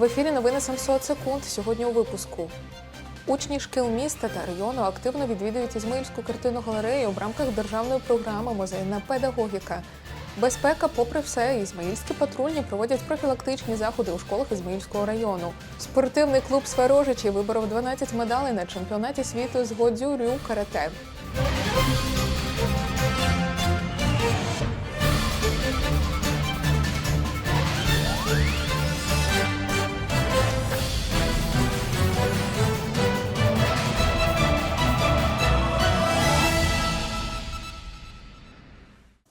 В ефірі новини 700 секунд. Сьогодні у випуску. Учні шкіл міста та району активно відвідують Ізмаїльську картину галерею в рамках державної програми Музейна педагогіка. Безпека, попри все, ізмаїльські патрульні проводять профілактичні заходи у школах Ізмаїльського району. Спортивний клуб Сверожичі виборов 12 медалей на чемпіонаті світу з Годзюрю карате.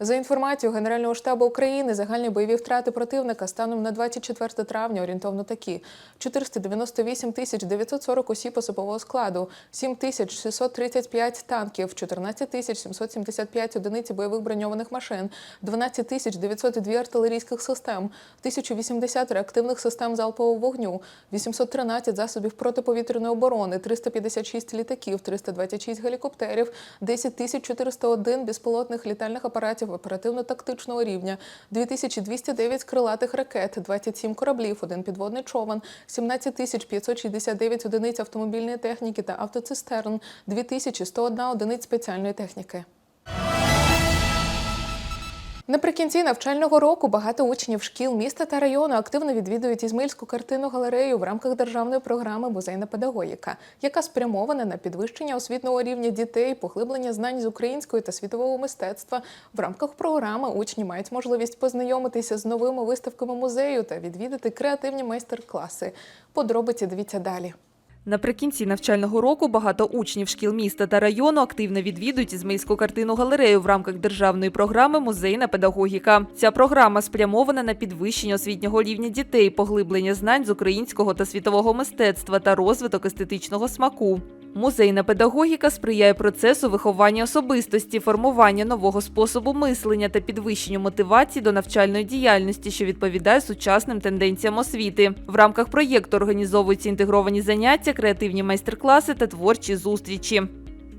За інформацією Генерального штабу України, загальні бойові втрати противника станом на 24 травня орієнтовно такі: 498 тисяч 940 осіб особового складу, 7 тисяч 635 танків, 14 тисяч 775 одиниць бойових броньованих машин, 12 тисяч 902 артилерійських систем, 1080 реактивних систем залпового вогню, 813 засобів протиповітряної оборони, 356 літаків, 326 гелікоптерів, 10 тисяч 401 безпілотних літальних апаратів оперативно-тактичного рівня, 2209 крилатих ракет, 27 кораблів, один підводний човен, 17 тисяч 569 одиниць автомобільної техніки та автоцистерн, 2101 одиниць спеціальної техніки. Наприкінці навчального року багато учнів шкіл міста та району активно відвідують Ізмаїльську картину галерею в рамках державної програми Музейна педагогіка, яка спрямована на підвищення освітнього рівня дітей, поглиблення знань з української та світового мистецтва. В рамках програми учні мають можливість познайомитися з новими виставками музею та відвідати креативні майстер-класи. Подробиці дивіться далі. Наприкінці навчального року багато учнів шкіл міста та району активно відвідують Ізмейську картину галерею в рамках державної програми Музейна педагогіка. Ця програма спрямована на підвищення освітнього рівня дітей, поглиблення знань з українського та світового мистецтва та розвиток естетичного смаку. Музейна педагогіка сприяє процесу виховання особистості, формування нового способу мислення та підвищенню мотивації до навчальної діяльності, що відповідає сучасним тенденціям освіти. В рамках проєкту організовуються інтегровані заняття, креативні майстер-класи та творчі зустрічі.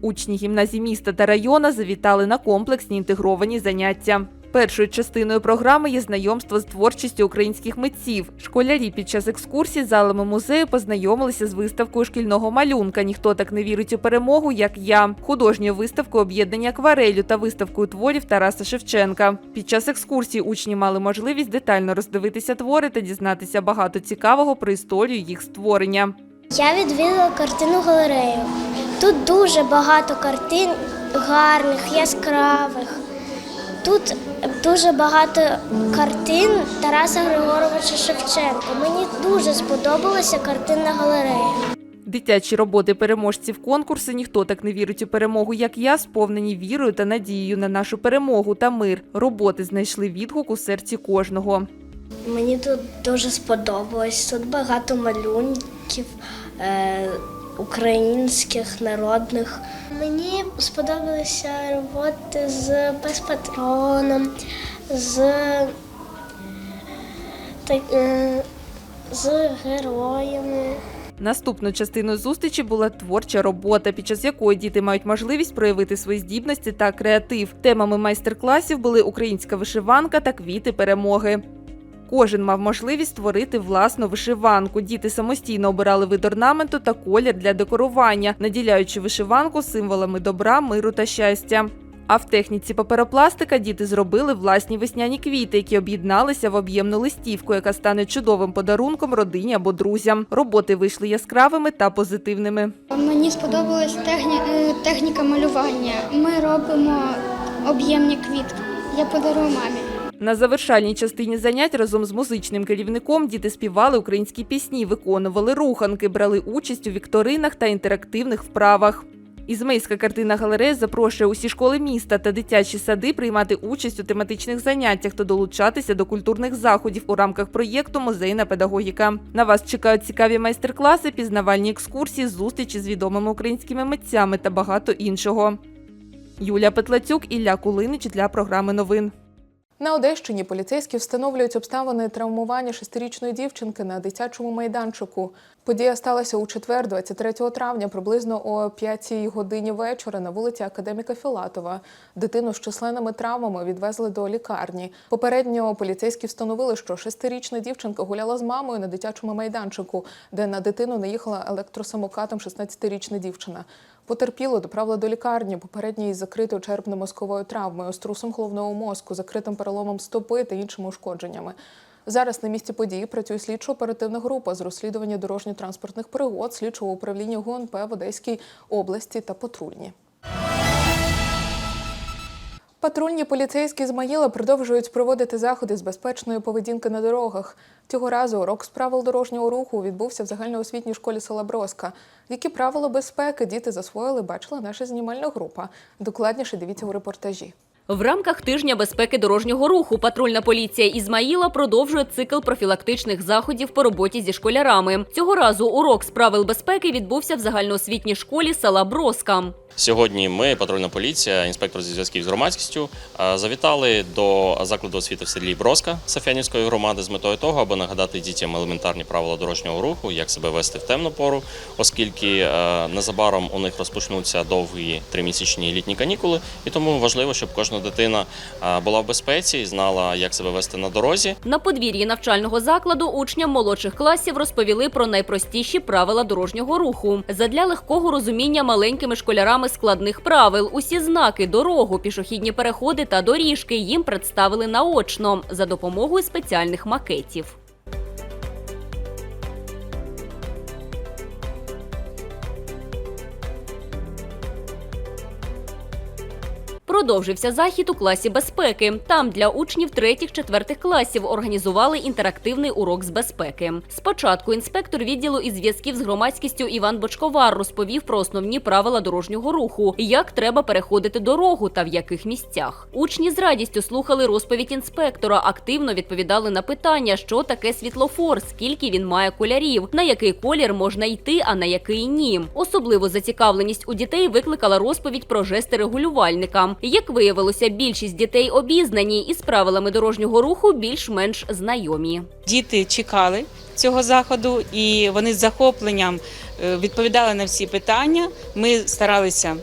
Учні гімназій міста та району завітали на комплексні інтегровані заняття. Першою частиною програми є знайомство з творчістю українських митців. Школярі під час екскурсії залами музею познайомилися з виставкою шкільного малюнка. Ніхто так не вірить у перемогу, як я. Художньою виставкою об'єднання акварелю та виставкою творів Тараса Шевченка. Під час екскурсії учні мали можливість детально роздивитися твори та дізнатися багато цікавого про історію їх створення. Я відвідала картину галерею. Тут дуже багато картин гарних, яскравих. Тут дуже багато картин Тараса Григоровича Шевченка. Мені дуже сподобалася картинна галерея. Дитячі роботи переможців конкурсу Ніхто так не вірить у перемогу, як я, сповнені вірою та надією на нашу перемогу та мир. Роботи знайшли відгук у серці кожного. Мені тут дуже сподобалось. Тут багато малюнків е, українських, народних. Мені сподобалися роботи з пес-патроном, з, так, е, з героями. Наступною частиною зустрічі була творча робота, під час якої діти мають можливість проявити свої здібності та креатив. Темами майстер-класів були українська вишиванка та квіти перемоги. Кожен мав можливість створити власну вишиванку. Діти самостійно обирали вид орнаменту та колір для декорування, наділяючи вишиванку символами добра, миру та щастя. А в техніці паперопластика діти зробили власні весняні квіти, які об'єдналися в об'ємну листівку, яка стане чудовим подарунком родині або друзям. Роботи вийшли яскравими та позитивними. Мені сподобалась техні... е, техніка малювання. Ми робимо об'ємні квітки. Я подарую мамі. На завершальній частині занять разом з музичним керівником діти співали українські пісні, виконували руханки, брали участь у вікторинах та інтерактивних вправах. Ізмейська картина галерея запрошує усі школи міста та дитячі сади приймати участь у тематичних заняттях та долучатися до культурних заходів у рамках проєкту Музейна педагогіка. На вас чекають цікаві майстер-класи, пізнавальні екскурсії, зустрічі з відомими українськими митцями та багато іншого. Юлія Петлацюк, Ілля Кулинич для програми новин. На Одещині поліцейські встановлюють обставини травмування шестирічної дівчинки на дитячому майданчику. Подія сталася у четвер, 23 травня, приблизно о 5 годині вечора на вулиці Академіка Філатова. Дитину з численними травмами відвезли до лікарні. Попередньо поліцейські встановили, що шестирічна дівчинка гуляла з мамою на дитячому майданчику, де на дитину наїхала електросамокатом 16-річна дівчина. Потерпіло доправили до лікарні, попередньої закритою черепно-мозковою травмою, струсом головного мозку, закритим переломом стопи та іншими ушкодженнями. Зараз на місці події працює слідчо-оперативна група з розслідування дорожньо-транспортних пригод, слідчого управління ГУНП в Одеській області та патрульні. Патрульні поліцейські з Маїла продовжують проводити заходи з безпечної поведінки на дорогах. Цього разу урок з правил дорожнього руху відбувся в загальноосвітній школі села Броска. Які правила безпеки діти засвоїли, бачила наша знімальна група. Докладніше дивіться у репортажі. В рамках тижня безпеки дорожнього руху патрульна поліція Ізмаїла продовжує цикл профілактичних заходів по роботі зі школярами. Цього разу урок з правил безпеки відбувся в загальноосвітній школі села Броска. Сьогодні ми, патрульна поліція, інспектор зі зв'язків з громадськістю, е, завітали до закладу освіти в селі Броска Софіанівської громади з метою того, аби нагадати дітям елементарні правила дорожнього руху, як себе вести в темну пору, оскільки е, незабаром у них розпочнуться довгі тримісячні літні канікули, і тому важливо, щоб кожна дитина е, була в безпеці і знала, як себе вести на дорозі. На подвір'ї навчального закладу учням молодших класів розповіли про найпростіші правила дорожнього руху. Задля легкого розуміння маленькими школярами складних правил усі знаки, дорогу, пішохідні переходи та доріжки їм представили наочно за допомогою спеціальних макетів. Продовжився захід у класі безпеки. Там для учнів третіх-четвертих класів організували інтерактивний урок з безпеки. Спочатку інспектор відділу із зв'язків з громадськістю Іван Бочковар розповів про основні правила дорожнього руху, як треба переходити дорогу та в яких місцях. Учні з радістю слухали розповідь інспектора, активно відповідали на питання, що таке світлофор, скільки він має кольорів, на який колір можна йти, а на який ні. Особливу зацікавленість у дітей викликала розповідь про жести регулювальника. Як виявилося, більшість дітей обізнані і з правилами дорожнього руху більш-менш знайомі. Діти чекали цього заходу, і вони з захопленням е, відповідали на всі питання. Ми старалися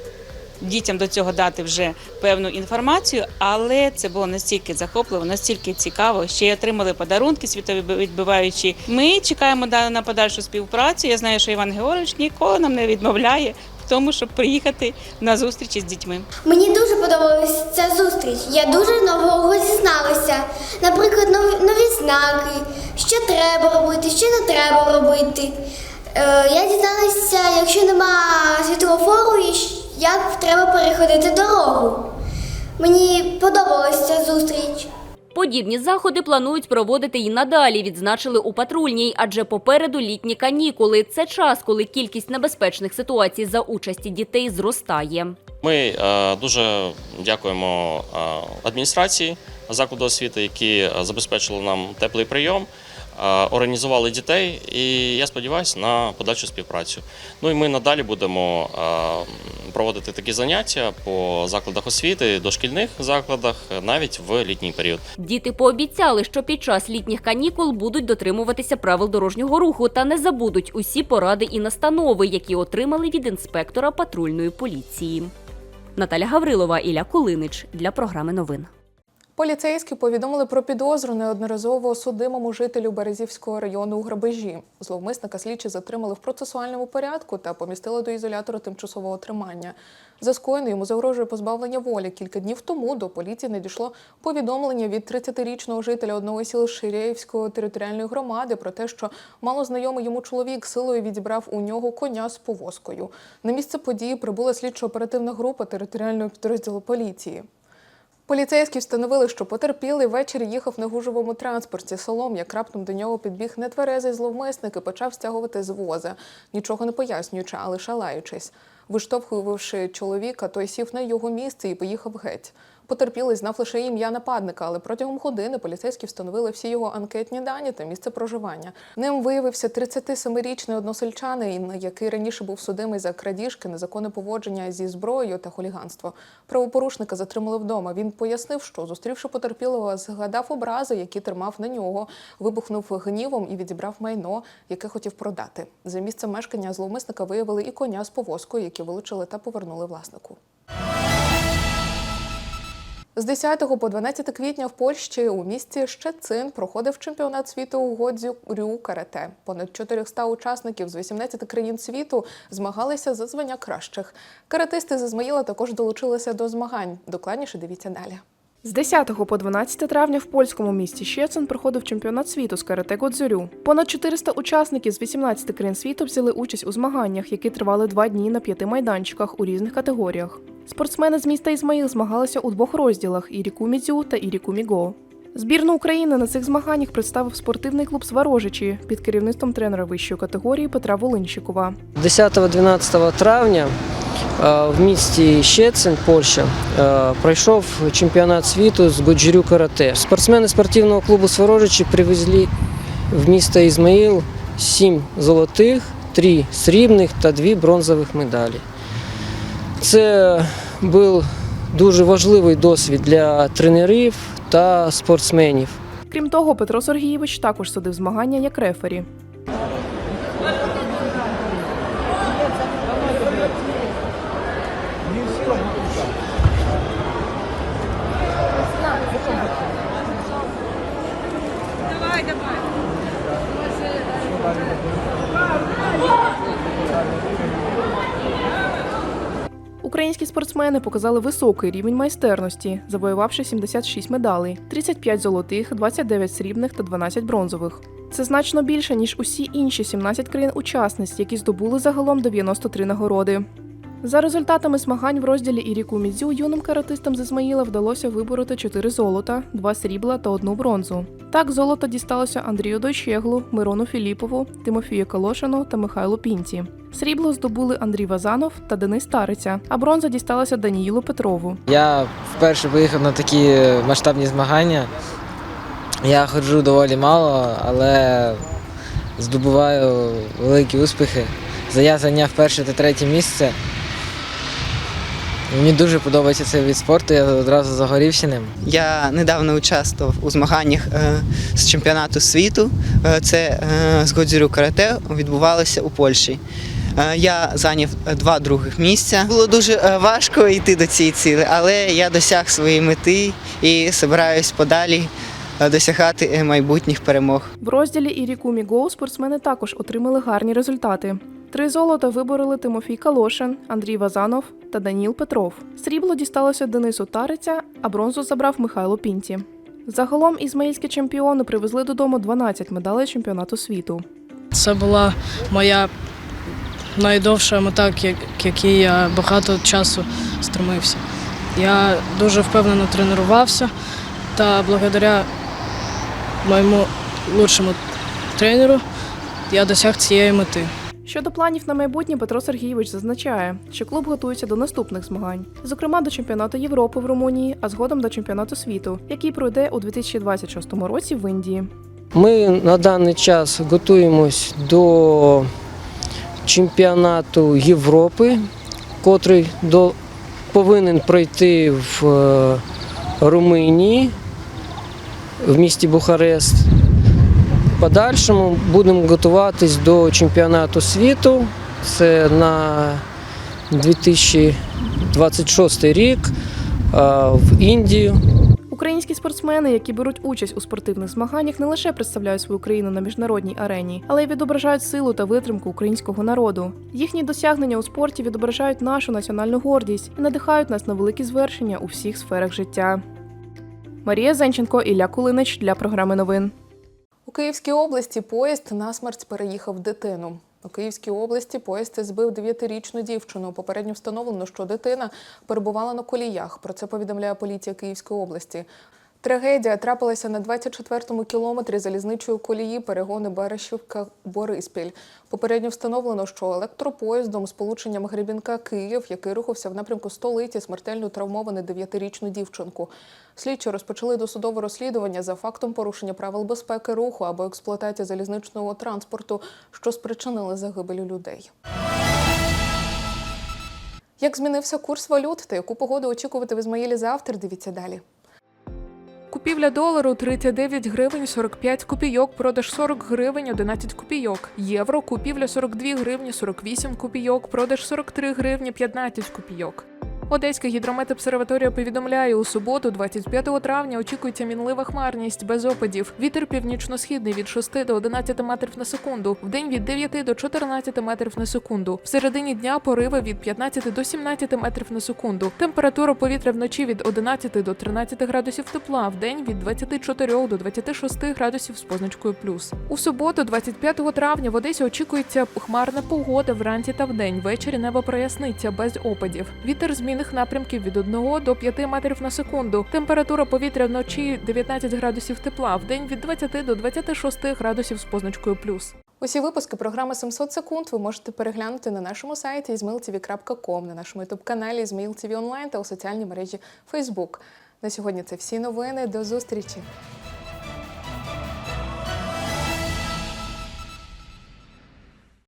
дітям до цього дати вже певну інформацію, але це було настільки захопливо, настільки цікаво. Ще й отримали подарунки світовідбиваючі. Ми чекаємо на подальшу співпрацю. Я знаю, що Іван Георгійович ніколи нам не відмовляє тому, щоб приїхати на зустрічі з дітьми. Мені дуже подобалася ця зустріч. Я дуже нового дізналася. Наприклад, нові, знаки, що треба робити, що не треба робити. Е, я дізналася, якщо нема світлофору, як треба переходити дорогу. Мені подобалася ця зустріч. Подібні заходи планують проводити і надалі, відзначили у патрульній, адже попереду літні канікули. Це час, коли кількість небезпечних ситуацій за участі дітей зростає. Ми е, дуже дякуємо е, адміністрації закладу освіти, які е, забезпечили нам теплий прийом, організували дітей, і я сподіваюся на подальшу співпрацю. Ну і ми надалі будемо е, проводити такі заняття по закладах освіти, дошкільних закладах, е, навіть в літній період. Діти пообіцяли, що під час літніх канікул будуть дотримуватися правил дорожнього руху та не забудуть усі поради і настанови, які отримали від інспектора патрульної поліції. Наталя Гаврилова, Ілля Кулинич для програми новин. Поліцейські повідомили про підозру неодноразово судимому жителю Березівського району у грабежі. Зловмисника слідчі затримали в процесуальному порядку та помістили до ізолятора тимчасового тримання. За скоєне йому загрожує позбавлення волі. Кілька днів тому до поліції надійшло повідомлення від 30-річного жителя одного сіл Ширяївської територіальної громади про те, що малознайомий йому чоловік силою відібрав у нього коня з повозкою. На місце події прибула слідчо-оперативна група територіального підрозділу поліції. Поліцейські встановили, що потерпілий вечір їхав на гужовому транспорті селом, як раптом до нього підбіг нетверезий зловмисник і почав стягувати з воза, нічого не пояснюючи, а лише лаючись. Виштовхувавши чоловіка, той сів на його місце і поїхав геть. Потерпілий знав лише ім'я нападника, але протягом години поліцейські встановили всі його анкетні дані та місце проживання. Ним виявився 37-річний односельчанин, який раніше був судимий за крадіжки, незаконне поводження зі зброєю та хуліганство. Правопорушника затримали вдома. Він пояснив, що зустрівши потерпілого, згадав образи, які тримав на нього, вибухнув гнівом і відібрав майно, яке хотів продати. За місцем мешкання зловмисника виявили і коня з повозкою, які вилучили та повернули власнику. З 10 по 12 квітня в Польщі у місті Щецин проходив чемпіонат світу у Годзюрю карате. Понад 400 учасників з 18 країн світу змагалися за звання кращих. Каратисти з Ізмаїла також долучилися до змагань. Докладніше дивіться далі. З 10 по 12 травня в польському місті Щецин проходив чемпіонат світу з карате Годзюрю. Понад 400 учасників з 18 країн світу взяли участь у змаганнях, які тривали два дні на п'яти майданчиках у різних категоріях. Спортсмени з міста Ізмаїл змагалися у двох розділах Іріку Мідзю та Іріку Міго. Збірну України на цих змаганнях представив спортивний клуб Сварожичі під керівництвом тренера вищої категорії Петра Волинщикова. 10-12 травня е, в місті Щецин, Польща, е, пройшов чемпіонат світу з годжирю карате. Спортсмени спортивного клубу Сворожичі привезли в місто Ізмаїл 7 золотих, 3 срібних та 2 бронзових медалі. Це був дуже важливий досвід для тренерів та спортсменів. Крім того, Петро Сергійович також судив змагання як рефері. Українські спортсмени показали високий рівень майстерності, завоювавши 76 медалей, 35 золотих, 29 срібних та 12 бронзових. Це значно більше, ніж усі інші 17 країн-учасниць, які здобули загалом 93 нагороди. За результатами змагань в розділі Іріку Мідзю юним каратистам з Ізмаїла вдалося вибороти 4 золота, 2 срібла та 1 бронзу. Так, золото дісталося Андрію Дойчеглу, Мирону Філіпову, Тимофію Калошину та Михайлу Пінці. Срібло здобули Андрій Вазанов та Денис Стариця, а бронза дісталася Даніїлу Петрову. Я вперше виїхав на такі масштабні змагання. Я ходжу доволі мало, але здобуваю великі успіхи. Я зайняв перше та третє місце. Мені дуже подобається цей від спорту, я одразу загорівся ним. Я недавно участвував у змаганнях е, з чемпіонату світу. Е, Це е, з Годзюрю карате відбувалося у Польщі. Я зайняв два других місця. Було дуже важко йти до цієї цілі, але я досяг своєї мети і збираюсь подалі досягати майбутніх перемог. В розділі Іріку Міго спортсмени також отримали гарні результати. Три золота вибороли Тимофій Калошин, Андрій Вазанов та Даніл Петров. Срібло дісталося Денису Тариця, а бронзу забрав Михайло Пінті. Загалом ізмаїльські чемпіони привезли додому 12 медалей чемпіонату світу. Це була моя найдовша мета, якій я багато часу стремився. Я дуже впевнено тренувався та благодаря моєму лучшому тренеру я досяг цієї мети. Щодо планів на майбутнє, Петро Сергійович зазначає, що клуб готується до наступних змагань, зокрема до чемпіонату Європи в Румунії, а згодом до чемпіонату світу, який пройде у 2026 році в Індії. Ми на даний час готуємось до чемпіонату Європи, котрий до, повинен пройти в е, Румунії, в місті Бухарест. Подальшому будемо готуватись до чемпіонату світу. Це на 2026 рік в Індію. Українські спортсмени, які беруть участь у спортивних змаганнях, не лише представляють свою країну на міжнародній арені, але й відображають силу та витримку українського народу. Їхні досягнення у спорті відображають нашу національну гордість і надихають нас на великі звершення у всіх сферах життя. Марія Зенченко, Ілля Кулинич для програми новин. Київській області поїзд насмерть переїхав дитину. У Київській області поїзд збив 9-річну дівчину. Попередньо встановлено, що дитина перебувала на коліях. Про це повідомляє поліція Київської області. Трагедія трапилася на 24-му кілометрі залізничої колії перегони Баришівка Бориспіль. Попередньо встановлено, що електропоїздом з полученням Гребінка Київ, який рухався в напрямку столиці, смертельно травмований 9-річну дівчинку. Слідчі розпочали досудове розслідування за фактом порушення правил безпеки руху або експлуатації залізничного транспорту, що спричинили загибель людей. Як змінився курс валют та яку погоду очікувати в Ізмаїлі завтра? Дивіться далі. Купівля долару 39 гривень 45 копійок, продаж 40 гривень 11 копійок. Євро купівля 42 гривні 48 копійок, продаж 43 гривні 15 копійок. Одеська гідрометобсерваторія повідомляє, у суботу, 25 травня, очікується мінлива хмарність без опадів. Вітер північно-східний від 6 до 11 метрів на секунду, вдень від 9 до 14 метрів на секунду. В середині дня пориви від 15 до 17 метрів на секунду. Температура повітря вночі від 11 до 13 градусів тепла, вдень від 24 до 26 градусів з позначкою плюс. У суботу, 25 травня, в Одесі очікується хмарна погода вранці та вдень. Ввечері небо проясниться без опадів. Вітер змінних напрямків від 1 до 5 метрів на секунду. Температура повітря вночі 19 градусів тепла, вдень від 20 до 26 градусів з позначкою плюс. Усі випуски програми 700 секунд ви можете переглянути на нашому сайті izmailtv.com, на нашому ютуб-каналі Ізмаїл Онлайн та у соціальній мережі Facebook. На сьогодні це всі новини. До зустрічі!